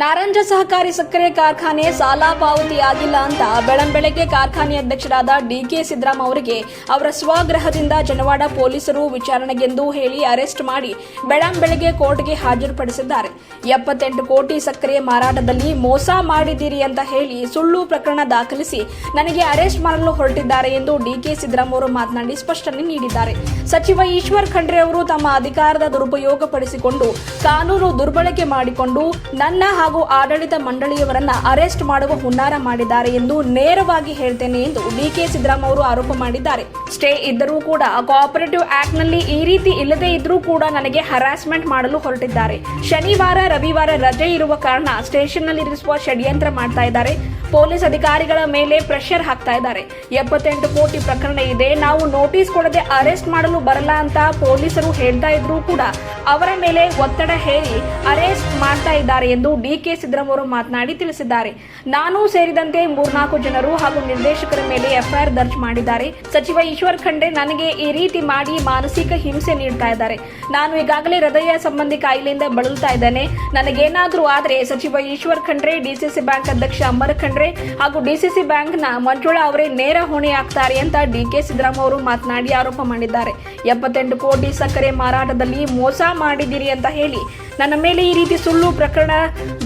ನಾರಂಜ ಸಹಕಾರಿ ಸಕ್ಕರೆ ಕಾರ್ಖಾನೆ ಸಾಲ ಪಾವತಿಯಾಗಿಲ್ಲ ಅಂತ ಬೆಳಂಬೆಳಗ್ಗೆ ಕಾರ್ಖಾನೆ ಅಧ್ಯಕ್ಷರಾದ ಡಿಕೆ ಸಿದ್ದರಾಮ ಅವರಿಗೆ ಅವರ ಸ್ವಗೃಹದಿಂದ ಜನವಾಡ ಪೊಲೀಸರು ವಿಚಾರಣೆಗೆಂದು ಹೇಳಿ ಅರೆಸ್ಟ್ ಮಾಡಿ ಬೆಳಂಬೆಳಗ್ಗೆ ಕೋರ್ಟ್ಗೆ ಹಾಜರುಪಡಿಸಿದ್ದಾರೆ. ಎಪ್ಪತ್ತೆಂಟು ಕೋಟಿ ಸಕ್ಕರೆ ಮಾರಾಟದಲ್ಲಿ ಮೋಸ ಮಾಡಿದ್ದೀರಿ ಅಂತ ಹೇಳಿ ಸುಳ್ಳು ಪ್ರಕರಣ ದಾಖಲಿಸಿ ನನಗೆ ಅರೆಸ್ಟ್ ಮಾಡಲು ಹೊರಟಿದ್ದಾರೆ ಎಂದು ಡಿಕೆ ಸಿದ್ದರಾಮ ಅವರು ಮಾತನಾಡಿ ಸ್ಪಷ್ಟನೆ ನೀಡಿದ್ದಾರೆ. ಸಚಿವ ಈಶ್ವರ್ ಖಂಡ್ರೆ ಅವರು ತಮ್ಮ ಅಧಿಕಾರದ ದುರುಪಯೋಗಪಡಿಸಿಕೊಂಡು ಕಾನೂನು ದುರ್ಬಳಕೆ ಮಾಡಿಕೊಂಡು ನನ್ನ ಹಾಗೂ ಆಡಳಿತ ಮಂಡಳಿಯವರನ್ನ ಅರೆಸ್ಟ್ ಮಾಡುವ ಹುನ್ನಾರ ಮಾಡಿದ್ದಾರೆ ಎಂದು ನೇರವಾಗಿ ಹೇಳ್ತೇನೆ ಎಂದು ಡಿಕೆ ಸಿದ್ದರಾಮ ಅವರು ಆರೋಪ ಮಾಡಿದ್ದಾರೆ. ಸ್ಟೇ ಇದ್ದರೂ ಕೂಡ ಕೋಆಪರೇಟಿವ್ ಆಕ್ಟ್ನಲ್ಲಿ ಈ ರೀತಿ ಇಲ್ಲದೇ ಇದ್ರೂ ಕೂಡ ನನಗೆ ಹರಾಸ್ಮೆಂಟ್ ಮಾಡಲು ಹೊರಟಿದ್ದಾರೆ. ಶನಿವಾರ, ರವಿವಾರ ರಜೆ ಇರುವ ಕಾರಣ ಸ್ಟೇಷನ್ನಲ್ಲಿ ಇರಿಸುವ ಷಡ್ಯಂತ್ರ ಮಾಡ್ತಾ ಇದ್ದಾರೆ. ಪೊಲೀಸ್ ಅಧಿಕಾರಿಗಳ ಮೇಲೆ ಪ್ರೆಷರ್ ಹಾಕ್ತಾ ಇದ್ದಾರೆ. ಎಪ್ಪತ್ತೆಂಟು ಕೋಟಿ ಪ್ರಕರಣ ಇದೆ. ನಾವು ನೋಟಿಸ್ ಕೊಡದೆ ಅರೆಸ್ಟ್ ಮಾಡಲು ಬರಲ್ಲ ಅಂತ ಪೊಲೀಸರು ಹೇಳ್ತಾ ಇದ್ರೂ ಕೂಡ ಅವರ ಮೇಲೆ ಒತ್ತಡ ಹೇರಿ ಅರೆಸ್ಟ್ ಮಾಡ್ತಾ ಇದ್ದಾರೆ ಎಂದು ಡಿಕೆ ಅವರು ಮಾತನಾಡಿ ತಿಳಿಸಿದ್ದಾರೆ. ನಾನು ಸೇರಿದಂತೆ ಮೂರ್ನಾಲ್ಕು ಜನರು ಹಾಗೂ ನಿರ್ದೇಶಕರ ಮೇಲೆ ಎಫ್ಐಆರ್ ದರ್ಜ್ ಮಾಡಿದ್ದಾರೆ. ಸಚಿವ ಈಶ್ವರ್ ಖಂಡ್ರೆ ನನಗೆ ಈ ರೀತಿ ಮಾಡಿ ಮಾನಸಿಕ ಹಿಂಸೆ ನೀಡ್ತಾ ಇದ್ದಾರೆ. ನಾನು ಈಗಾಗಲೇ ಹೃದಯ ಸಂಬಂಧಿ ಕಾಯಿಲೆಯಿಂದ ಬಳಲ್ತಾ ಇದ್ದೇನೆ. ನನಗೇನಾದರೂ ಆದರೆ ಸಚಿವ ಈಶ್ವರ್ ಖಂಡ್ರೆ, ಡಿಸಿಸಿ ಬ್ಯಾಂಕ್ ಅಧ್ಯಕ್ಷ ಅಮರ್ ಖಂಡ್ರೆ ಹಾಗೂ ಡಿಸಿಸಿ ಬ್ಯಾಂಕ್ನ ಮಂಜುಳಾ ಅವರೇ ನೇರ ಹೊಣೆ ಆಗ್ತಾರೆ ಅಂತ ಡಿಕೆ ಸಿದ್ದರಾಮ ಅವರು ಮಾತನಾಡಿ ಆರೋಪ ಮಾಡಿದ್ದಾರೆ. ಎಪ್ಪತ್ತೆಂಟು ಕೋಟಿ ಸಕ್ಕರೆ ಮಾರಾಟದಲ್ಲಿ ಮೋಸ ಮಾಡಿದ್ದೀರಿ ಅಂತ ಹೇಳಿ ನನ್ನ ಮೇಲೆ ಈ ರೀತಿ ಸುಳ್ಳು ಪ್ರಕರಣ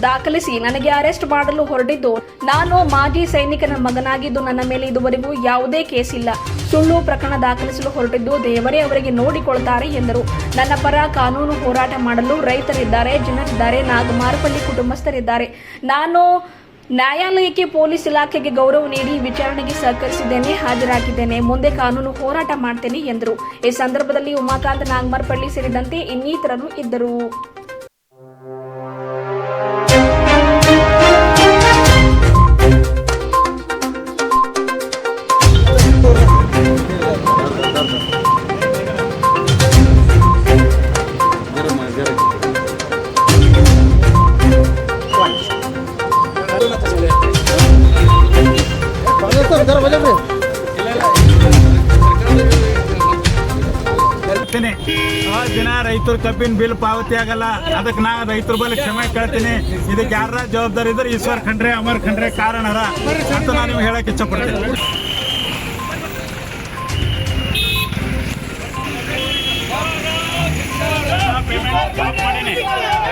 ದಾಖಲಿಸಿ ನನಗೆ ಅರೆಸ್ಟ್ ಮಾಡಲು ಹೊರಟಿದ್ದು, ನಾನು ಮಾಜಿ ಸೈನಿಕನ ಮಗನಾಗಿದ್ದು ನನ್ನ ಮೇಲೆ ಇದುವರೆಗೂ ಯಾವುದೇ ಕೇಸ್ ಇಲ್ಲ. ಸುಳ್ಳು ಪ್ರಕರಣ ದಾಖಲಿಸಲು ಹೊರಟಿದ್ದು ದೇವರೇ ಅವರಿಗೆ ನೋಡಿಕೊಳ್ತಾರೆ ಎಂದರು. ನನ್ನ ಪರ ಕಾನೂನು ಹೋರಾಟ ಮಾಡಲು ರೈತರಿದ್ದಾರೆ, ಜನರಿದ್ದಾರೆ, ನಾಗಮಾರಪಲ್ಲಿ ಕುಟುಂಬಸ್ಥರಿದ್ದಾರೆ. ನಾನು ನ್ಯಾಯಾಲಯಕ್ಕೆ ಪೊಲೀಸ್ ಇಲಾಖೆಗೆ ಗೌರವ ನೀಡಿ ವಿಚಾರಣೆಗೆ ಸಹಕರಿಸಿದ್ದೇನೆ, ಹಾಜರಾಗಿದ್ದೇನೆ. ಮುಂದೆ ಕಾನೂನು ಹೋರಾಟ ಮಾಡ್ತೇನೆ ಎಂದರು. ಈ ಸಂದರ್ಭದಲ್ಲಿ ಉಮಾಕಾಂತ್ ನಾಗಮಾರ್ಪಳ್ಳಿ ಸೇರಿದಂತೆ ಇನ್ನಿತರರು ಇದ್ದರು. ಹೇಳ್ತೀನಿ ಆ ದಿನ ರೈತರು ಕಬ್ಬಿನ ಬಿಲ್ ಪಾವತಿ ಆಗಲ್ಲ. ಅದಕ್ಕೆ ನಾ ರೈತರ ಬಳಿ ಕ್ಷಮೆ ಕೇಳ್ತೀನಿ. ಇದಕ್ಕೆ ಯಾರ ಜವಾಬ್ದಾರಿ ಇದ್ರೆ ಈಶ್ವರ್ ಖಂಡ್ರೆ, ಅಮರ್ ಖಂಡ್ರೆ ಕಾರಣರ ಅಂತ ನಾನು ನಿಮ್ಗೆ ಹೇಳಕ್ ಇಚ್ಛಪಡ್ತೀನಿ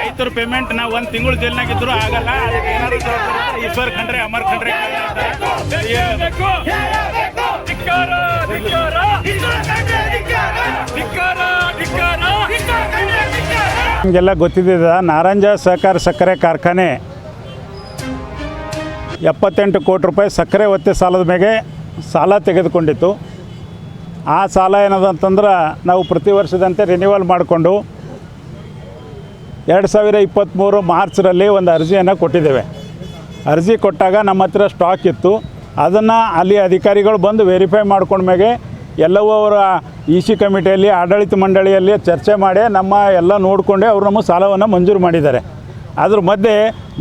ರೈತರ ಪೇಮೆಂಟ್ ನಾ ಒಂದ್ ತಿಂಗಳು ಜೈಲ್ನಾಗ ಇದ್ರು ಆಗಲ್ಲ. ಅದಕ್ಕೆ ಏನಾದ್ರು ಈಶ್ವರ್ ಖಂಡ್ರೆ, ಅಮರ್ ಖಂಡ್ರೆ ನಿಮಗೆಲ್ಲ ಗೊತ್ತಿದ್ದ ನಾರಂಜ ಸಹಕಾರ ಸಕ್ಕರೆ ಕಾರ್ಖಾನೆ. ಎಪ್ಪತ್ತೆಂಟು ಕೋಟಿ ರೂಪಾಯಿ ಸಕ್ಕರೆ ಒತ್ತೆ ಸಾಲದ ಮೇಲೆ ಸಾಲ ತೆಗೆದುಕೊಂಡಿತ್ತು. ಆ ಸಾಲ ಏನದಂತಂದ್ರೆ ನಾವು ಪ್ರತಿ ವರ್ಷದಂತೆ ರಿನ್ಯೂವಲ್ ಮಾಡಿಕೊಂಡು ಎರಡು ಸಾವಿರ ಇಪ್ಪತ್ತ್ಮೂರು ಮಾರ್ಚ್ರಲ್ಲಿ ಒಂದು ಅರ್ಜಿಯನ್ನು ಕೊಟ್ಟಿದ್ದೇವೆ. ಅರ್ಜಿ ಕೊಟ್ಟಾಗ ನಮ್ಮ ಹತ್ರ ಸ್ಟಾಕ್ ಇತ್ತು. ಅದನ್ನು ಅಲ್ಲಿ ಅಧಿಕಾರಿಗಳು ಬಂದು ವೆರಿಫೈ ಮಾಡ್ಕೊಂಡ್ಮೇಲೆ ಎಲ್ಲವೂ ಅವರ ಇ ಸಿ ಕಮಿಟಿಯಲ್ಲಿ ಆಡಳಿತ ಮಂಡಳಿಯಲ್ಲಿ ಚರ್ಚೆ ಮಾಡಿ ನಮ್ಮ ಎಲ್ಲ ನೋಡಿಕೊಂಡೆ ಅವರು ನಮಗೆ ಸಾಲವನ್ನು ಮಂಜೂರು ಮಾಡಿದ್ದಾರೆ. ಅದ್ರ ಮಧ್ಯೆ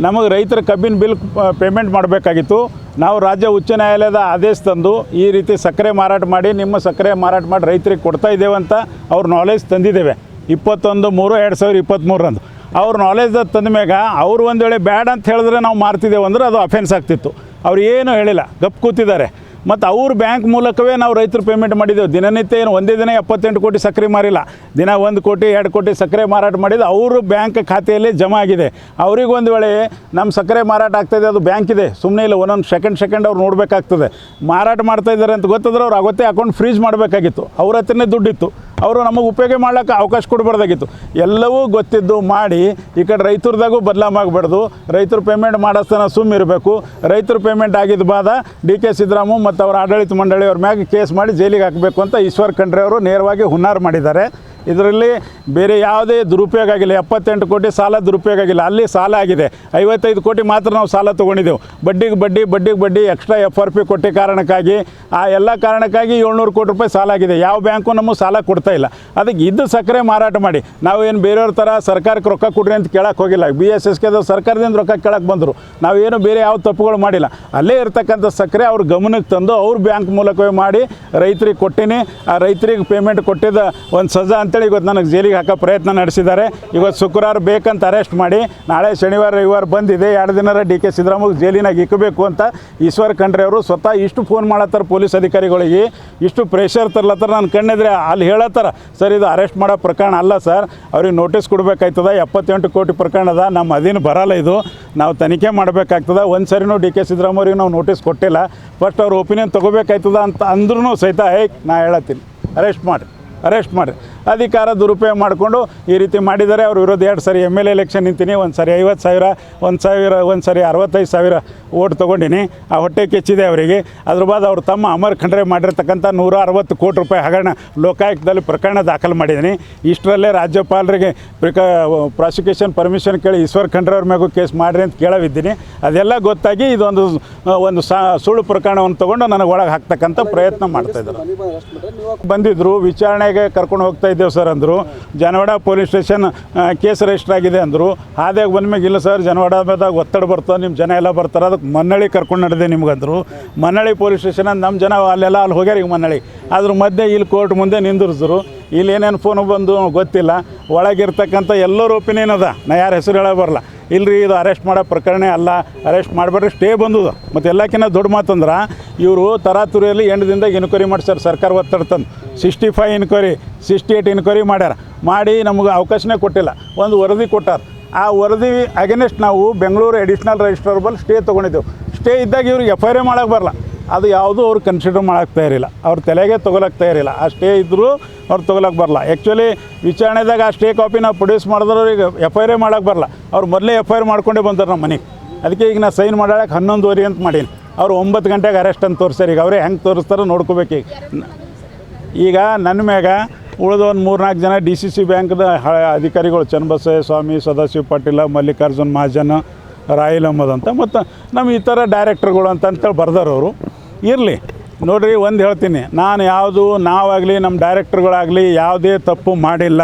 ನಮಗೆ ರೈತರ ಕಬ್ಬಿನ ಬಿಲ್ ಪೇಮೆಂಟ್ ಮಾಡಬೇಕಾಗಿತ್ತು. ನಾವು ರಾಜ್ಯ ಉಚ್ಚ ನ್ಯಾಯಾಲಯದ ಆದೇಶ ತಂದು ಈ ರೀತಿ ಸಕ್ಕರೆ ಮಾರಾಟ ಮಾಡಿ, ನಿಮ್ಮ ಸಕ್ಕರೆ ಮಾರಾಟ ಮಾಡಿ ರೈತರಿಗೆ ಕೊಡ್ತಾ ಇದ್ದೇವೆ ಅಂತ ಅವ್ರ ನಾಲೆಜ್ ತಂದಿದ್ದೇವೆ. ಇಪ್ಪತ್ತೊಂದು ಮೂರು, ಎರಡು ಸಾವಿರ ಇಪ್ಪತ್ತ್ಮೂರರಂದು ಅವ್ರ ನಾಲೆಜ್ ತಂದ ಮ್ಯಾಗ ಅವ್ರು ಒಂದು ವೇಳೆ ಬ್ಯಾಡ್ ಅಂತ ಹೇಳಿದ್ರೆ ನಾವು ಮಾರ್ತಿದ್ದೇವೆ ಅಂದ್ರೆ ಅದು ಅಫೆನ್ಸ್ ಆಗ್ತಿತ್ತು. ಅವ್ರು ಏನು ಹೇಳಿಲ್ಲ, ಗಪ್ ಕೂತಿದ್ದಾರೆ. ಮತ್ತು ಅವ್ರ ಬ್ಯಾಂಕ್ ಮೂಲಕವೇ ನಾವು ರೈತರು ಪೇಮೆಂಟ್ ಮಾಡಿದ್ದೆವು. ದಿನನಿತ್ಯ ಏನು ಒಂದೇ ದಿನ ಎಪ್ಪತ್ತೆಂಟು ಕೋಟಿ ಸಕ್ಕರೆ ಮಾರಿಲ್ಲ. ದಿನ ಒಂದು ಕೋಟಿ, ಎರಡು ಕೋಟಿ ಸಕ್ಕರೆ ಮಾರಾಟ ಮಾಡಿದ್ದು ಅವರು ಬ್ಯಾಂಕ್ ಖಾತೆಯಲ್ಲಿ ಜಮಾ ಆಗಿದೆ. ಅವ್ರಿಗೊಂದು ವೇಳೆ ನಮ್ಮ ಸಕ್ಕರೆ ಮಾರಾಟ ಆಗ್ತಾಯಿದೆ ಅದು ಬ್ಯಾಂಕ್ ಇದೆ. ಸುಮ್ಮನೆ ಇಲ್ಲ, ಒಂದೊಂದು ಸೆಕೆಂಡ್ ಸೆಕೆಂಡ್ ಅವ್ರು ನೋಡಬೇಕಾಗ್ತದೆ. ಮಾರಾಟ ಮಾಡ್ತಾ ಇದ್ದಾರೆ ಅಂತ ಗೊತ್ತಾದ್ರೆ ಅವ್ರು ಅವತ್ತೇ ಅಕೌಂಟ್ ಫ್ರೀಜ್ ಮಾಡಬೇಕಾಗಿತ್ತು. ಅವ್ರ ಹತ್ರನೇ ದುಡ್ಡಿತ್ತು. ಅವರು ನಮಗೆ ಉಪಯೋಗ ಮಾಡ್ಲಿಕ್ಕೆ ಅವಕಾಶ ಕೊಡಬಾರ್ದಾಗಿತ್ತು. ಎಲ್ಲವೂ ಗೊತ್ತಿದ್ದು ಮಾಡಿ ಈ ಕಡೆ ರೈತರದಾಗೂ ಬದಲಾಮಾಗಬಾರ್ದು ರೈತರು ಪೇಮೆಂಟ್ ಮಾಡೋಸ್ತನ ಸುಮ್ಮಿರಬೇಕು ರೈತರು ಪೇಮೆಂಟ್ ಆಗಿದ್ದ ಬಾದ ಡಿ ಕೆ ಸಿದ್ದರಾಮು ಮತ್ತು ಅವರ ಆಡಳಿತ ಮಂಡಳಿಯವ್ರ ಮ್ಯಾಗೆ ಕೇಸ್ ಮಾಡಿ ಜೈಲಿಗೆ ಹಾಕಬೇಕು ಅಂತ ಈಶ್ವರ್ ಖಂಡ್ರೆ ಅವರು ನೇರವಾಗಿ ಹುನ್ನಾರ ಮಾಡಿದ್ದಾರೆ. ಇದರಲ್ಲಿ ಬೇರೆ ಯಾವುದೇ ದುರುಪಯೋಗ ಆಗಿಲ್ಲ. ಎಪ್ಪತ್ತೆಂಟು ಕೋಟಿ ಸಾಲ ದುರುಪಯೋಗ ಆಗಿಲ್ಲ. ಅಲ್ಲಿ ಸಾಲ ಆಗಿದೆ. ಐವತ್ತೈದು ಕೋಟಿ ಮಾತ್ರ ನಾವು ಸಾಲ ತೊಗೊಂಡಿದ್ದೆವು. ಬಡ್ಡಿಗೆ ಬಡ್ಡಿ ಬಡ್ಡಿಗೆ ಬಡ್ಡಿ ಎಕ್ಸ್ಟ್ರಾ ಎಫ್ ಆರ್ ಪಿ ಕೊಟ್ಟ ಕಾರಣಕ್ಕಾಗಿ, ಆ ಎಲ್ಲ ಕಾರಣಕ್ಕಾಗಿ ಏಳ್ನೂರು ಕೋಟಿ ರೂಪಾಯಿ ಸಾಲ ಆಗಿದೆ. ಯಾವ ಬ್ಯಾಂಕು ನಮಗೆ ಸಾಲ ಕೊಡ್ತಾ ಇಲ್ಲ. ಅದಕ್ಕೆ ಇದ್ದು ಸಕ್ಕರೆ ಮಾರಾಟ ಮಾಡಿ. ನಾವು ಏನು ಬೇರೆಯವ್ರ ಥರ ಸರ್ಕಾರಕ್ಕೆ ರೊಕ್ಕ ಕೊಡ್ರಿ ಅಂತ ಕೇಳಕ್ಕೆ ಹೋಗಿಲ್ಲ. ಬಿ ಎಸ್ ಎಸ್ ಕೆದ ಸರ್ಕಾರದಿಂದ ರೊಕ್ಕ ಕೇಳಕ್ಕೆ ಬಂದರು. ನಾವೇನು ಬೇರೆ ಯಾವ ತಪ್ಪುಗಳು ಮಾಡಿಲ್ಲ. ಅಲ್ಲೇ ಇರ್ತಕ್ಕಂಥ ಸಕ್ಕರೆ ಅವ್ರ ಗಮನಕ್ಕೆ ತಂದು ಅವ್ರ ಬ್ಯಾಂಕ್ ಮೂಲಕವೇ ಮಾಡಿ ರೈತರಿಗೆ ಕೊಟ್ಟಿನಿ. ಆ ರೈತರಿಗೆ ಪೇಮೆಂಟ್ ಕೊಟ್ಟಿದ್ದ ಒಂದು ಸಜಾ ಅಂತ ಅಂತೇಳಿ ಇವತ್ತು ನನಗೆ ಜೈಲಿಗೆ ಹಾಕೋ ಪ್ರಯತ್ನ ನಡೆಸಿದ್ದಾರೆ. ಇವತ್ತು ಶುಕ್ರವಾರ ಬೇಕಂತ ಅರೆಸ್ಟ್ ಮಾಡಿ, ನಾಳೆ ಶನಿವಾರ, ರವಿವಾರ ಬಂದಿದೆ. ಎರಡು ದಿನರ ಡಿ ಕೆ ಸಿದ್ದರಾಮಯ್ಯ ಜೈಲಿನಾಗ ಇಕ್ಕಬೇಕು ಅಂತ ಈಶ್ವರ್ ಖಂಡ್ರೆ ಅವರು ಸ್ವತಃ ಇಷ್ಟು ಫೋನ್ ಮಾಡತ್ತಾರ ಪೊಲೀಸ್ ಅಧಿಕಾರಿಗಳಿಗೆ. ಇಷ್ಟು ಪ್ರೆಷರ್ ತರ್ಲತ್ತಾರ. ನಾನು ಕಣ್ಣಿದ್ರೆ ಅಲ್ಲಿ ಹೇಳತ್ತಾರ, ಸರ್, ಇದು ಅರೆಸ್ಟ್ ಮಾಡೋ ಪ್ರಕರಣ ಅಲ್ಲ ಸರ್. ಅವ್ರಿಗೆ ನೋಟಿಸ್ ಕೊಡಬೇಕಾಯ್ತದ. ಎಪ್ಪತ್ತೆಂಟು ಕೋಟಿ ಪ್ರಕರಣ ಅದ. ನಮ್ಮ ಅಧೀನ ಬರಲ್ಲ ಇದು. ನಾವು ತನಿಖೆ ಮಾಡಬೇಕಾಗ್ತದ. ಒಂದು ಸರಿನೂ ಡಿ ಕೆ ಸಿದ್ದರಾಮಯ್ಯವ್ರಿಗೆ ನಾವು ನೋಟಿಸ್ ಕೊಟ್ಟಿಲ್ಲ. ಫಸ್ಟ್ ಅವ್ರ ಒಪಿನಿಯನ್ ತೊಗೋಬೇಕಾಯ್ತದ ಅಂತ ಅಂದ್ರೂ ಸಹಿತ ಹೇ ನಾ ಹೇಳತ್ತೀನಿ. ಅರೆಸ್ಟ್ ಮಾಡಿ ಅರೆಸ್ಟ್ ಮಾಡಿ ಅಧಿಕಾರ ದುರುಪಯೋಗ ಮಾಡಿಕೊಂಡು ಈ ರೀತಿ ಮಾಡಿದ್ದಾರೆ ಅವ್ರ ವಿರೋಧ ಎರಡು ಸರಿ ಎಂ ಎಲ್ ಎಲೆಕ್ಷನ್ ನಿಂತೀನಿ, ಒಂದು ಸರಿ ಐವತ್ತು ಸಾವಿರ, ಒಂದು ಸಾವಿರ, ಒಂದು ಸರಿ ಅರವತ್ತೈದು ಸಾವಿರ ಓಟ್ ತೊಗೊಂಡಿನಿ. ಆ ಹೊಟ್ಟೆ ಕೆಚ್ಚಿದೆ ಅವರಿಗೆ. ಅದ್ರ ಬಾದ್ ಅವ್ರು ತಮ್ಮ ಅಮರ್ ಖಂಡ್ರೆ ಮಾಡಿರ್ತಕ್ಕಂಥ ನೂರ ಅರವತ್ತು ಕೋಟಿ ರೂಪಾಯಿ ಹಗರಣ ಲೋಕಾಯುಕ್ತದಲ್ಲಿ ಪ್ರಕರಣ ದಾಖಲು ಮಾಡಿದ್ದೀನಿ ಇಷ್ಟರಲ್ಲೇ ರಾಜ್ಯಪಾಲರಿಗೆ ಪ್ರಿಕ, ಪ್ರಾಸಿಕ್ಯೂಷನ್ ಪರ್ಮಿಷನ್ ಕೇಳಿ ಈಶ್ವರ್ ಖಂಡ್ರೆ ಅವ್ರ ಮ್ಯಾಗೂ ಕೇಸ್ ಮಾಡಿರಿ ಅಂತ ಕೇಳವಿದ್ದೀನಿ. ಅದೆಲ್ಲ ಗೊತ್ತಾಗಿ ಇದೊಂದು, ಒಂದು ಸುಳ್ಳು ಪ್ರಕರಣವನ್ನು ತೊಗೊಂಡು ನನಗೆ ಒಳಗೆ ಹಾಕ್ತಕ್ಕಂಥ ಪ್ರಯತ್ನ ಮಾಡ್ತಾಯಿದ್ರು ಬಂದಿದ್ದರು ವಿಚಾರಣೆಗೆ ಕರ್ಕೊಂಡು ಹೋಗ್ತಾ ಇದ್ದೇವೆ ಸರ್ ಅಂದರು. Janawada police station case register ಆಗಿದೆ ಅಂದರು. ಆದಾಗ ಬಂದ ಮ್ಯಾಗ ಇಲ್ಲ ಸರ್ ಜನವಾಡದಾಗ ಒತ್ತಡ ಬರ್ತದೆ ನಿಮ್ಮ ಜನ ಎಲ್ಲ ಬರ್ತಾರೆ ಅದಕ್ಕೆ ಮನ್ನಳ್ಳಿ ಕರ್ಕೊಂಡು ನಡೆದೆ ನಿಮ್ಗಂದರು ಮನ್ನಳ್ಳಿ ಪೊಲೀಸ್ ಸ್ಟೇಷನ್ ನಮ್ಮ ಜನ ಅಲ್ಲೆಲ್ಲ ಅಲ್ಲಿ ಹೋಗ್ಯಾರ ಈಗ ಮನ್ನಳ್ಳಿ. ಅದ್ರ ಮಧ್ಯೆ ಇಲ್ಲಿ ಕೋರ್ಟ್ ಮುಂದೆ ನಿಂದಿರಿಸಿದ್ರು ಇಲ್ಲಿ ಏನೇನು ಫೋನು ಬಂದು ಗೊತ್ತಿಲ್ಲ. ಒಳಗಿರ್ತಕ್ಕಂಥ ಎಲ್ಲರ ಒಪಿನಿಯನ್ ಅದ. ನಾ ಯಾರ ಹೆಸರು ಹೇಳ ಬರಲ್ಲ. ಇಲ್ರಿ, ಇದು ಅರೆಸ್ಟ್ ಮಾಡೋ ಪ್ರಕರಣ ಅಲ್ಲ. ಅರೆಸ್ಟ್ ಮಾಡಬೇಡ್ರಿ ಸ್ಟೇ ಬಂದದ. ಮತ್ತು ಎಲ್ಲಕ್ಕಿಂತ ದೊಡ್ಡ ಮಾತಂದ್ರೆ ಇವರು ತರಾತುರಿಯಲ್ಲಿ ಎಂಟು ದಿನದಾಗ ಇನ್ಕ್ವೈರಿ ಮಾಡ್ಸ್ಯಾರ. ಸರ್ಕಾರ ಒತ್ತಡ ತಂದು. Sixty five inquiry sixty eight inquiry ಮಾಡ್ಯಾರ. ಮಾಡಿ ನಮಗೆ ಅವಕಾಶನೇ ಕೊಟ್ಟಿಲ್ಲ. ಒಂದು ವರದಿ ಕೊಟ್ಟಾರ. ಆ ವರದಿ ಅಗೇನೆಸ್ಟ್ ನಾವು ಬೆಂಗಳೂರು ಅಡಿಷ್ನಲ್ ರಿಜಿಸ್ಟ್ರಬಲ್ ಸ್ಟೇ ತೊಗೊಂಡಿದ್ದೆವು. ಸ್ಟೇ ಇದ್ದಾಗ ಇವ್ರಿಗೆ ಎಫ್ ಐ ಆರ್ ಮಾಡೋಕ್ಕೆ ಬರಲ್ಲ ಅದು ಯಾವುದೂ ಅವ್ರು ಕನ್ಸಿಡರ್ ಮಾಡೋಕ್ಕೆ ತಯಾರಿಲ್ಲ ಅವ್ರ ತಲೆಗೆ ತೊಗೊಳಕ್ಕೆ ತಯಾರಿಲ್ಲ ಆ ಸ್ಟೇ ಇದ್ದರೂ ಅವ್ರು ತೊಗೊಳಕ್ಕೆ ಬರಲ್ಲ ಆ್ಯಕ್ಚುಲಿ ವಿಚಾರಣೆದಾಗ ಆ ಸ್ಟೇ ಕಾಪಿ ನಾವು ಪ್ರೊಡ್ಯೂಸ್ ಮಾಡಿದ್ರೆ ಅವ್ರಿಗೆ ಎಫ್ ಐ ಆರ್ ಮಾಡೋಕ್ಕೆ ಬರಲ್ಲ ಅವ್ರು ಮೊದಲೇ ಎಫ್ ಐ ಆರ್ ಮಾಡ್ಕೊಂಡೇ ಬಂದರು ನಮ್ಮ ಮನೆಗೆ. ಅದಕ್ಕೆ ಈಗ ನಾನು ಸೈನ್ ಮಾಡೋಕ್ಕೆ ಹನ್ನೊಂದುವರೆ ಅಂತ ಮಾಡೀನಿ. ಅವ್ರು ಒಂಬತ್ತು ಗಂಟೆಗೆ ಅರೆಸ್ಟ್ ಅಂತ ತೋರಿಸ್ಯಾರ. ಈಗ ಅವರೇ ಹೆಂಗೆ ತೋರಿಸ್ತಾರೋ ನೋಡ್ಕೋಬೇಕು ಈಗ. ಈಗ ನನ್ನ ಮ್ಯಾಗ ಉಳಿದ ಒಂದು ಮೂರ್ನಾಲ್ಕು ಜನ ಡಿ ಸಿ ಸಿ ಬ್ಯಾಂಕ್ದ ಅಧಿಕಾರಿಗಳು ಚನ್ನಬಸಯ್ಯ ಸ್ವಾಮಿ, ಸದಾಶಿವ ಪಾಟೀಲ, ಮಲ್ಲಿಕಾರ್ಜುನ್ ಮಹಾಜನ್, ರಾಯಲ್ ಅಹಮದ್ ಅಂತ. ಮತ್ತು ನಮ್ಮ ಇತರ ಡೈರೆಕ್ಟರ್ಗಳು ಅಂತ ಅಂತೇಳಿ ಬರ್ದಾರವರು ಇರಲಿ, ನೋಡಿರಿ ಒಂದು ಹೇಳ್ತೀನಿ. ನಾನು ಯಾವುದು, ನಾವಾಗಲಿ ನಮ್ಮ ಡೈರೆಕ್ಟರ್ಗಳಾಗಲಿ ಯಾವುದೇ ತಪ್ಪು ಮಾಡಿಲ್ಲ,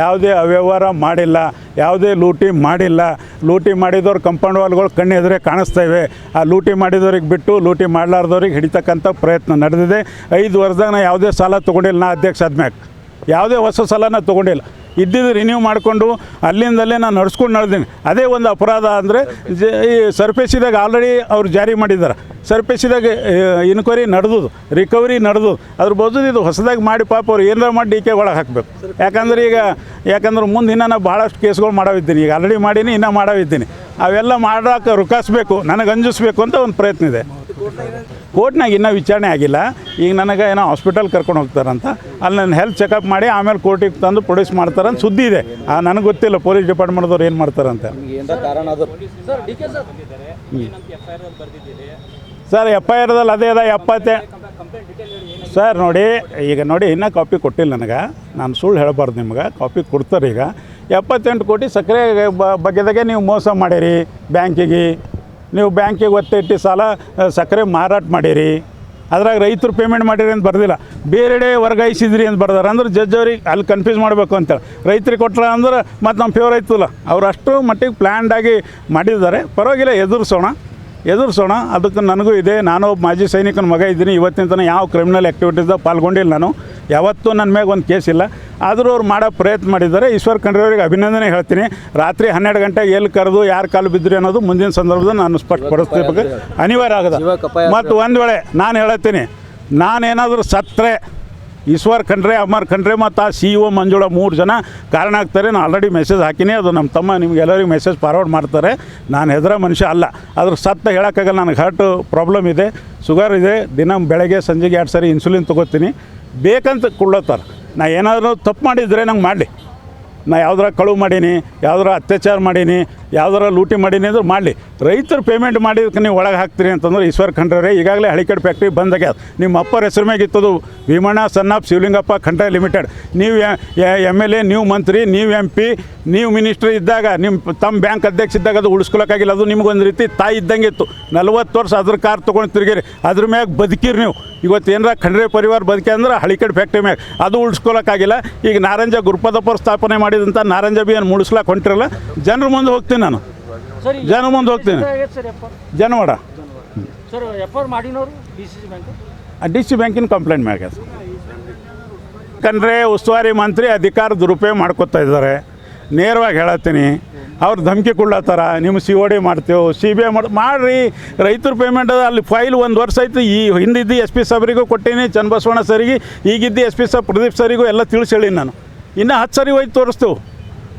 ಯಾವುದೇ ಅವ್ಯವಹಾರ ಮಾಡಿಲ್ಲ, ಯಾವುದೇ ಲೂಟಿ ಮಾಡಿಲ್ಲ. ಲೂಟಿ ಮಾಡಿದವ್ರು ಕಂಪೌಂಡ್ ವಾಲ್ಗಳು ಕಣ್ಣು ಕಾಣಿಸ್ತೇವೆ ಆ ಲೂಟಿ ಮಾಡಿದವ್ರಿಗೆ ಬಿಟ್ಟು ಲೂಟಿ ಮಾಡಲಾರ್ದವ್ರಿಗೆ ಹಿಡಿತಕ್ಕಂಥ ಪ್ರಯತ್ನ ನಡೆದಿದೆ. ಐದು ವರ್ಷದಾಗ ನಾನು ಯಾವುದೇ ಸಾಲ ತೊಗೊಂಡಿಲ್ಲ, ನಾ ಅಧ್ಯಕ್ಷ ಆದ್ಮ್ಯಾಗ ಯಾವುದೇ ಹೊಸ ಸಾಲನ ತೊಗೊಂಡಿಲ್ಲ. ಇದ್ದಿದ್ದು ರಿನ್ಯೂ ಮಾಡಿಕೊಂಡು ಅಲ್ಲಿಂದಲ್ಲೇ ನಾನು ನಡ್ಸ್ಕೊಂಡು ನಡೆದೀನಿ. ಅದೇ ಒಂದು ಅಪರಾಧ ಅಂದರೆ ಜ ಈ ಸರ್ಪೇಸಿದಾಗ ಆಲ್ರೆಡಿ ಅವ್ರು ಜಾರಿ ಮಾಡಿದ್ದಾರೆ. ಸರ್ಪೇಸಿದಾಗ ಇನ್ಕ್ವೈರಿ ನಡೆದು ರಿಕವರಿ ನಡೆದು ಅದ್ರ ಬದಲು ಇದು ಹೊಸದಾಗಿ ಮಾಡಿ ಪಾಪ ಅವ್ರು ಏನಾರ ಮಾಡಿ ಡಿ ಕೆ ಒಳಗೆ ಹಾಕಬೇಕು. ಯಾಕಂದ್ರೆ ಈಗ, ಯಾಕಂದ್ರೆ ಮುಂದೆ ಇನ್ನೂ ನಾನು ಭಾಳಷ್ಟು ಕೇಸ್ಗಳು ಮಾಡವಿದ್ದೀನಿ. ಈಗ ಆಲ್ರೆಡಿ ಮಾಡೀನಿ, ಇನ್ನೂ ಮಾಡವಿದ್ದೀನಿ. ಅವೆಲ್ಲ ಮಾಡೋಕೆ ರುಕಾಸ್ಬೇಕು, ನನಗೆ ಅಂಜಿಸ್ಬೇಕು ಅಂತ ಒಂದು ಪ್ರಯತ್ನ ಇದೆ. ಕೋರ್ಟ್ನಾಗ ಇನ್ನೂ ವಿಚಾರಣೆ ಆಗಿಲ್ಲ. ಈಗ ನನಗೆ ಏನೋ ಹಾಸ್ಪಿಟಲ್ ಕರ್ಕೊಂಡು ಹೋಗ್ತಾರಂತ. ಅಲ್ಲಿ ನನ್ನ ಹೆಲ್ತ್ ಚೆಕಪ್ ಮಾಡಿ ಆಮೇಲೆ ಕೋರ್ಟಿಗೆ ತಂದು ಪ್ರೊಡ್ಯೂಸ್ ಮಾಡ್ತಾರಂತ ಸುದ್ದಿ ಇದೆ. ಆ ನನಗೆ ಗೊತ್ತಿಲ್ಲ ಪೊಲೀಸ್ ಡಿಪಾರ್ಟ್ಮೆಂಟ್ದವ್ರು ಏನು ಮಾಡ್ತಾರಂತೆ. ಏನಾರ ಕಾರಣ ಅದು? ಸರ್ ಎಫ್ ಐ ಆರ್ದಲ್ಲಿ ಅದೇ ಅದ ಎಪ್ಪತ್ತೆ ಸರ್ ನೋಡಿ ಈಗ ನೋಡಿ ಇನ್ನೂ ಕಾಪಿ ಕೊಟ್ಟಿಲ್ಲ ನನಗೆ. ನಾನು ಸುಳ್ಳು ಹೇಳಬಾರ್ದು ನಿಮ್ಗೆ ಕಾಪಿ ಕೊಡ್ತಾರೆ ಈಗ. ಎಪ್ಪತ್ತೆಂಟು ಕೋಟಿ ಸಕ್ಕರೆ ಬ- ಬಗ್ಗೆದಾಗೆ ನೀವು ಮೋಸ ಮಾಡಿರಿ ಬ್ಯಾಂಕಿಗೆ. ನೀವು ಬ್ಯಾಂಕಿಗೆ ಒತ್ತಿಟ್ಟು ಸಾಲ ಸಕ್ಕರೆ ಮಾರಾಟ ಮಾಡಿರಿ. ಅದ್ರಾಗ ರೈತರು ಪೇಮೆಂಟ್ ಮಾಡಿರಿ ಅಂತ ಬರ್ದಿಲ್ಲ. ಬೇರೆಡೆ ವರ್ಗಾಯಿಸಿದ್ರಿ ಅಂತ ಬರ್ದಾರೆ. ಅಂದ್ರೆ ಜಡ್ಜ್ ಅವ್ರಿಗೆ ಅಲ್ಲಿ ಕನ್ಫ್ಯೂಸ್ ಮಾಡಬೇಕು ಅಂತೇಳಿ ರೈತರಿಗೆ ಕೊಟ್ಟರೆ ಅಂದ್ರೆ ಮತ್ತು ನಮ್ಮ ಫೇವರ್ ಆಯ್ತಲ್ಲ ಅವ್ರು ಅಷ್ಟು ಮಟ್ಟಿಗೆ ಪ್ಲ್ಯಾಂಡಾಗಿ ಮಾಡಿದ್ದಾರೆ. ಪರವಾಗಿಲ್ಲ, ಎದುರಿಸೋಣ. ಎದುರಿಸೋಣ. ಅದಕ್ಕೆ ನನಗೂ ಇದೆ. ನಾನು ಒಬ್ಬ ಮಾಜಿ ಸೈನಿಕನ ಮಗ ಇದ್ದೀನಿ. ಇವತ್ತಿನ ತನಕ ಯಾವ ಕ್ರಿಮಿನಲ್ ಆ್ಯಕ್ಟಿವಿಟೀಸ್ದಾಗ ಪಾಲ್ಗೊಂಡಿಲ್ಲ ನಾನು. ಯಾವತ್ತೂ ನನ್ನ ಮ್ಯಾಗ ಒಂದು ಕೇಸ್ ಇಲ್ಲ. ಆದರೂ ಅವ್ರು ಮಾಡೋ ಪ್ರಯತ್ನ ಮಾಡಿದ್ದಾರೆ. ಈಶ್ವರ್ ಖಂಡ್ರೆ ಅವರಿಗೆ ಅಭಿನಂದನೆ ಹೇಳ್ತೀನಿ. ರಾತ್ರಿ ಹನ್ನೆರಡು ಗಂಟೆಗೆ ಎಲ್ಲಿ ಕರೆದು ಯಾರು ಕಾಲು ಬಿದ್ದರು ಅನ್ನೋದು ಮುಂದಿನ ಸಂದರ್ಭದಲ್ಲಿ ನಾನು ಸ್ಪಷ್ಟಪಡಿಸ್ತಿರ್ಬೇಕು ಅನಿವಾರ್ಯ ಆಗದ. ಮತ್ತು ಒಂದು ವೇಳೆ ನಾನು ಹೇಳತ್ತೀನಿ. ನಾನೇನಾದರೂ ಸತ್ತರೆ ಈಶ್ವರ್ ಖಂಡ್ರೆ, ಅಮರ್ ಖಂಡ್ರೆ ಮತ್ತು ಆ ಸಿ ಒ ಮಂಜುಳ ಮೂರು ಜನ ಕಾರಣ ಆಗ್ತಾರೆ. ನಾನು ಆಲ್ರೆಡಿ ಮೆಸೇಜ್ ಹಾಕಿನಿ. ಅದು ನಮ್ಮ ತಮ್ಮ ನಿಮ್ಗೆ ಎಲ್ಲರಿಗೂ ಮೆಸೇಜ್ ಫಾರ್ವರ್ಡ್ ಮಾಡ್ತಾರೆ. ನಾನು ಹೆದರ ಮನುಷ್ಯ ಅಲ್ಲ. ಅದ್ರ ಸತ್ತ ಹೇಳೋಕ್ಕಾಗಲ್ಲ. ನನಗೆ ಹಾರ್ಟ್ ಪ್ರಾಬ್ಲಮ್ ಇದೆ ಶುಗರ್ ಇದೆ. ದಿನ ಬೆಳಗ್ಗೆ ಸಂಜೆಗೆ ಎರಡು ಸಾರಿ ಇನ್ಸುಲಿನ್ ತೊಗೋತೀನಿ. ಬೇಕಂತ ಕೊಡ್ಲತ್ತಾರೆ ನಾ ಏನಾದರೂ ತಪ್ಪು ಮಾಡಿದರೆ ನಂಗೆ ಮಾಡಲಿ. ನಾ ಯಾವ್ದಾರ ಕಳುವು ಮಾಡೀನಿ, ಯಾವ್ದಾರ ಅತ್ಯಾಚಾರ ಮಾಡೀನಿ, ಯಾವ್ದಾರ ಲೂಟಿ ಮಾಡೀನಿ ಅಂದ್ರೆ ಮಾಡಲಿ. ರೈತರು ಪೇಮೆಂಟ್ ಮಾಡಿದಕ್ಕೆ ನೀವು ಒಳಗೆ ಹಾಕ್ತೀರಿ ಅಂತಂದ್ರೆ ಈಶ್ವರ್ ಖಂಡ್ರೆ ಈಗಾಗಲೇ ಹಳಿಕಡ್ ಫ್ಯಾಕ್ಟ್ರಿ ಬಂದಾಗ್ಯದ ನಿಮ್ಮ ಅಪ್ಪರ ಹೆಸರು ಮ್ಯಾಗ ಇತ್ತದು Bhimanna son of Shivalingappa Khandre limited. ನೀವು ಎಂ ಎಲ್ ಎ, ನೀವು ಮಂತ್ರಿ, ನೀವು ಎಂ ಪಿ, ನೀವು ಮಿನಿಸ್ಟ್ರ್ ಇದ್ದಾಗ ನಿಮ್ಮ ತಮ್ಮ ಬ್ಯಾಂಕ್ ಅಧ್ಯಕ್ಷ ಇದ್ದಾಗ ಅದು ಉಳಿಸ್ಕೊಳಕ್ಕಾಗಿಲ್ಲ. ಅದು ನಿಮಗೊಂದು ರೀತಿ ತಾಯಿ ಇದ್ದಂಗೆ ಇತ್ತು. ನಲ್ವತ್ತು ವರ್ಷ ಅದ್ರ ಕಾರ್ ತೊಗೊಂಡು ತಿರುಗಿರಿ. ಅದ್ರ ಮ್ಯಾಗ ಬದುಕಿರಿ ನೀವು. ಇವತ್ತು ಏನಾರ ಖಂಡ್ರೆ ಪರಿವಾರ ಬದುಕೆ ಅಂದ್ರೆ ಹಳಿಕಡ್ ಫ್ಯಾಕ್ಟ್ರಿ ಮ್ಯಾಗ. ಅದು ಉಳಿಸ್ಕೊಳಕ್ಕಾಗಿಲ್ಲ. ಈಗ ನಾರಂಜ ಗುರುಪದಪ್ಪರು ಸ್ಥಾಪನೆ ಮಾಡಿದಂಥ ನಾರಂಜ ಬಿ ಏನು ಮೂಡಿಸ್ಲಕ್ಕೆ ಹೊಂಟಿರಲ್ಲ? ಜನರ ಮುಂದೆ ಹೋಗ್ತೀನಿ ನಾನು. ಜನರ ಜನ ಮುಂದೆ ಹೋಗ್ತೀನಿ. ಜನವಾಡ. ಡಿ ಸಿ ಬ್ಯಾಂಕಿನ ಕಂಪ್ಲೇಂಟ್ ಮ್ಯಾಗ. ಯಾಕಂದರೆ ಉಸ್ತುವಾರಿ ಮಂತ್ರಿ ಅಧಿಕಾರ ದುರುಪಯೋಗ ಮಾಡ್ಕೊತಾ ಇದ್ದಾರೆ. ನೇರವಾಗಿ ಹೇಳತ್ತೀನಿ ಅವ್ರು ಧಮಕಿ ಕೊಡ್ಲತ್ತಾರ ನಿಮ್ಮ ಸಿ ಒ ಡಿ ಮಾಡ್ತೇವೆ ಸಿ ಬಿ ಐ ಮಾಡಿ, ಮಾಡಿರಿ. ರೈತರ ಪೇಮೆಂಟ್ ಅದ, ಅಲ್ಲಿ ಫೈಲ್ ಒಂದು ವರ್ಷ ಆಯ್ತು, ಈ ಹಿಂದಿದ್ದು ಎಸ್ ಪಿ ಸಾಬ್ರಿಗೂ ಕೊಟ್ಟೀನಿ ಚನ್ನಬಸವಣ್ಣ ಸರಿಗೆ, ಈಗಿದ್ದು ಎಸ್ ಪಿ ಸಾಬ್ ಪ್ರದೀಪ್ ಸರಿಗೂ ಎಲ್ಲ ತಿಳಿಸಿ ಹೇಳಿ ನಾನು. ಇನ್ನೂ ಹತ್ತು ಸರಿ ಹೋಯ್ತು ತೋರಿಸ್ತೇವೆ.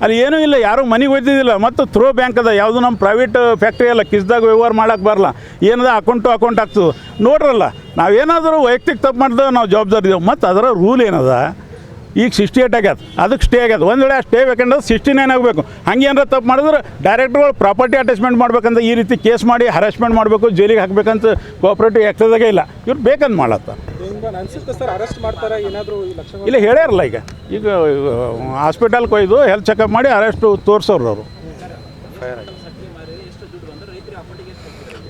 ಅಲ್ಲಿ ಏನೂ ಇಲ್ಲ, ಯಾರೂ ಮನೆಗೆ ಒಯ್ದಿದ್ದಿಲ್ಲ ಮತ್ತು ಥ್ರೋ ಬ್ಯಾಂಕ್ ಅದ, ಯಾವುದು ನಮ್ಮ ಪ್ರೈವೇಟ್ ಫ್ಯಾಕ್ಟ್ರಿ ಅಲ್ಲ, ಕಿಸ್ದಾಗ ವ್ಯವಹಾರ ಮಾಡೋಕ್ಕೆ ಬರಲ್ಲ ಏನದ ಅಕೌಂಟು ಅಕೌಂಟ್ ಆಗ್ತದೆ. ನೋಡ್ರಲ್ಲ, ನಾವೇನಾದರೂ ವೈಯಕ್ತಿಕ ತಪ್ಪು ಮಾಡಿದ್ರೆ ನಾವು ಜವಾಬ್ದಾರಿ ಇದ್ದೇವೆ ಮತ್ತು ಅದರ ರೂಲ್ ಏನದ? ಈಗ ಸಿಕ್ಸ್ಟಿ ಏಟ್ ಆಗ್ಯದ. ಅದಕ್ಕೆ ಸ್ಟೇ ಆಗ್ಯದ. ಒಂದು ವೇಳೆ ಸ್ಟೇ ಬೇಕಂದ್ರೆ ಸಿಕ್ಸ್ಟಿ ನೈನ್ ಆಗಬೇಕು. ಹಂಗೇನಾರ ತಪ್ಪು ಮಾಡಿದ್ರೆ ಡೈರೆಕ್ಟ್ರುಗಳು ಪ್ರಾಪರ್ಟಿ ಅಟ್ಯಾಚ್ಮೆಂಟ್ ಮಾಡ್ಬೇಕಂತ ಈ ರೀತಿ ಕೇಸ್ ಮಾಡಿ ಹರಾಸ್ಮೆಂಟ್ ಮಾಡಬೇಕು, ಜೈಲಿಗೆ ಹಾಕಬೇಕಂತ ಕೋಆಪ್ರೇಟಿವ್ ಆ್ಯಕ್ಟದಾಗೆ ಇಲ್ಲ. ಇವ್ರು ಬೇಕಂತ ಮಾಡತ್ತ. ಇಲ್ಲ ಹೇಳ್ಯಾರಲ್ಲ ಈಗ. ಈಗ ಹಾಸ್ಪಿಟಲ್ಗೆ ಒಯ್ದು ಹೆಲ್ತ್ ಚೆಕಪ್ ಮಾಡಿ ಅರೆಸ್ಟು ತೋರಿಸೋರು ಅವರು.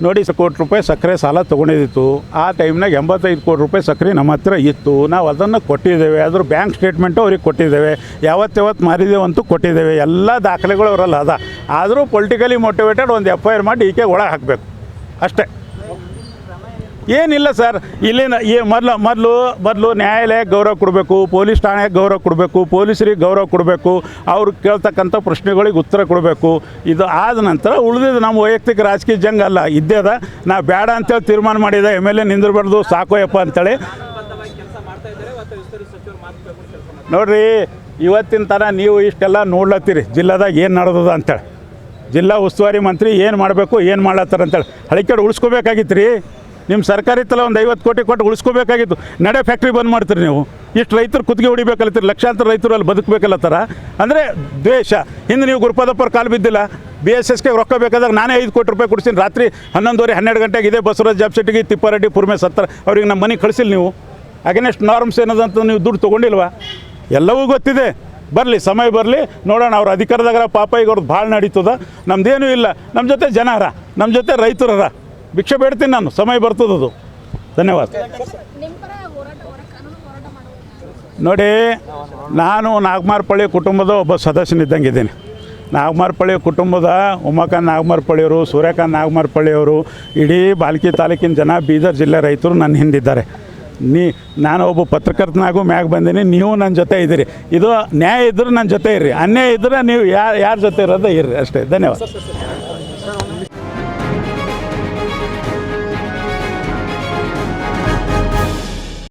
ನೋಡಿ ಸ ಕೋಟಿ ರೂಪಾಯಿ ಸಕ್ಕರೆ ಸಾಲ ತೊಗೊಂಡಿದ್ದಿತ್ತು. ಆ ಟೈಮ್ನಾಗ ಎಂಬತ್ತೈದು ಕೋಟಿ ರೂಪಾಯಿ ಸಕ್ಕರೆ ನಮ್ಮ ಹತ್ರ ಇತ್ತು. ನಾವು ಅದನ್ನು ಕೊಟ್ಟಿದ್ದೇವೆ. ಅದ್ರ ಬ್ಯಾಂಕ್ ಸ್ಟೇಟ್ಮೆಂಟು ಅವ್ರಿಗೆ ಕೊಟ್ಟಿದ್ದೇವೆ. ಯಾವತ್ತು ಯಾವತ್ತು ಮಾರಿದ್ದೇವೆ ಅಂತೂ ಕೊಟ್ಟಿದ್ದೇವೆ. ಎಲ್ಲ ದಾಖಲೆಗಳು ಅವರಲ್ಲ ಅದ. ಆದರೂ ಪೊಲಿಟಿಕಲಿ ಮೋಟಿವೇಟೆಡ್ ಒಂದು ಎಫ್ ಐ ಆರ್ ಮಾಡಿ ಈಕೆ ಒಳಗೆ ಹಾಕಬೇಕು. ಅಷ್ಟೇ. ಏನಿಲ್ಲ ಸರ್. ಇಲ್ಲಿನ ಈ ಮೊದಲು ಮೊದಲು ಮೊದಲು ನ್ಯಾಯಾಲಯಕ್ಕೆ ಗೌರವ ಕೊಡಬೇಕು, ಪೊಲೀಸ್ ಠಾಣೆಗೆ ಗೌರವ ಕೊಡಬೇಕು, ಪೊಲೀಸರಿಗೆ ಗೌರವ ಕೊಡಬೇಕು, ಅವ್ರು ಕೇಳ್ತಕ್ಕಂಥ ಪ್ರಶ್ನೆಗಳಿಗೆ ಉತ್ತರ ಕೊಡಬೇಕು. ಇದು ಆದ ನಂತರ ಉಳಿದಿದ್ದು ನಮ್ಮ ವೈಯಕ್ತಿಕ ರಾಜಕೀಯ ಜಂಗ ಅಲ್ಲ ಇದ್ದೇದ ನಾ ಬೇಡ ಅಂತೇಳಿ ತೀರ್ಮಾನ ಮಾಡಿದೆ, ಎಂ ಎಲ್ ಎ ನಿಂದಿರಬಾರ್ದು ಸಾಕೋಯಪ್ಪ ಅಂತೇಳಿ. ನೋಡ್ರಿ, ಇವತ್ತಿನ ತನ ನೀವು ಇಷ್ಟೆಲ್ಲ ನೋಡ್ಲತ್ತೀರಿ, ಜಿಲ್ಲಾದಾಗ ಏನು ನಡೆದದ ಅಂತೇಳಿ. ಜಿಲ್ಲಾ ಉಸ್ತುವಾರಿ ಮಂತ್ರಿ ಏನು ಮಾಡಬೇಕು, ಏನು ಮಾಡ್ಲತ್ತಾರ ಅಂತೇಳಿ. ಹಳಿಕೆಡು ಉಳಿಸ್ಕೋಬೇಕಾಗಿತ್ತು ರೀ ನಿಮ್ಮ ಸರ್ಕಾರಿ ಇತ್ತಲ್ಲ ಒಂದು ಐವತ್ತು ಕೋಟಿ ಕೊಟ್ಟು ಉಳಿಸ್ಕೋಬೇಕಾಗಿತ್ತು. ನಡೆ ಫ್ಯಾಕ್ಟ್ರಿ ಬಂದ್ ಮಾಡ್ತೀರಿ ನೀವು. ಇಷ್ಟು ರೈತರು ಕುತ್ತಿಗೆ ಹೊಡಿಬೇಕಲ್ಲತ್ತೀರಿ ಲಕ್ಷಾಂತರ ರೈತರು ಅಲ್ಲಿ ಬದುಕಬೇಕಲ್ಲತ್ತಾರ ಅಂದರೆ ದ್ವೇಷ. ಹಿಂದೆ ನೀವು ಗುರುಪಾದಪ್ಪರ ಕಾಲು ಬಿದ್ದಿಲ್ಲ. ಬಿ ಎಸ್ ಎಸ್ಗೆ ರೊಕ್ಕ ಬೇಕಾದಾಗ ನಾನೇ ಐದು ಕೋಟಿ ರೂಪಾಯಿ ಕೊಡ್ತೀನಿ ರಾತ್ರಿ ಹನ್ನೊಂದುವರೆ, ಹನ್ನೆರಡು ಗಂಟೆಗೆ ಇದೇ ಬಸವರಾಜ್ ಜಾಬ್ಶೆಟ್ಟಿಗೆ ತಿಪ್ಪಾರೆಡ್ಡಿ, ಪುರ್ಮೆ ಸತ್ತರ ಅವ್ರಿಗೆ ನಮ್ಮ ಮನೆಗೆ ಕಳಿಸಿಲ್ಲ ನೀವು. ಅಗೇನೆಸ್ಟ್ ನಾರ್ಮ್ಸ್ ಏನದಂತ ನೀವು ದುಡ್ಡು ತೊಗೊಂಡಿಲ್ವಾ? ಎಲ್ಲವೂ ಗೊತ್ತಿದೆ. ಬರಲಿ, ಸಮಯ ಬರಲಿ. ನೋಡೋಣ, ಅವ್ರ ಅಧಿಕಾರದಾಗ ಪಾಪ ಈಗ ಅವ್ರದ್ದು ಭಾಳ ನಡೀತದ. ನಮ್ಮದೇನೂ ಇಲ್ಲ. ನಮ್ಮ ಜೊತೆ ಜನ ಅರ ನಮ್ಮ ಜೊತೆ ರೈತರರ. ಭಿಕ್ಷೆ ಬೇಡ್ತೀನಿ ನಾನು, ಸಮಯ ಬರ್ತದದು ಧನ್ಯವಾದ. ನೋಡಿ, ನಾನು ನಾಗಮಾರ್ಪಳ್ಳಿ ಕುಟುಂಬದ ಒಬ್ಬ ಸದಸ್ಯನಿದ್ದಂಗೆ ಇದ್ದೀನಿ ನಾಗಮಾರ್ಪಳ್ಳಿ ಕುಟುಂಬದ ಉಮಾಕಾಂತ್ ನಾಗಮಾರ್ಪಳ್ಳಿಯವರು, ಸೂರ್ಯಕಾಂತ್ ನಾಗಮಾರ್ಪಳ್ಳಿಯವರು, ಇಡೀ ಬಾಲ್ಕಿ ತಾಲೂಕಿನ ಜನ ಬೀದರ್ ಜಿಲ್ಲೆ ರೈತರು ನನ್ನ ಹಿಂದಿದ್ದಾರೆ. ನೀ, ನಾನು ಒಬ್ಬ ಪತ್ರಕರ್ತನಾಗೂ ಮ್ಯಾಗ ಬಂದೀನಿ, ನೀವು ನನ್ನ ಜೊತೆ ಇದ್ದೀರಿ. ಇದು ನ್ಯಾಯ ಇದ್ರೆ ನನ್ನ ಜೊತೆ ಇರ್ರಿ, ಅನ್ಯಾಯ ಇದ್ರೆ ನೀವು ಯಾರು ಯಾರ ಜೊತೆ ಇರೋದೇ ಇರ್ರಿ ಅಷ್ಟೇ. ಧನ್ಯವಾದ.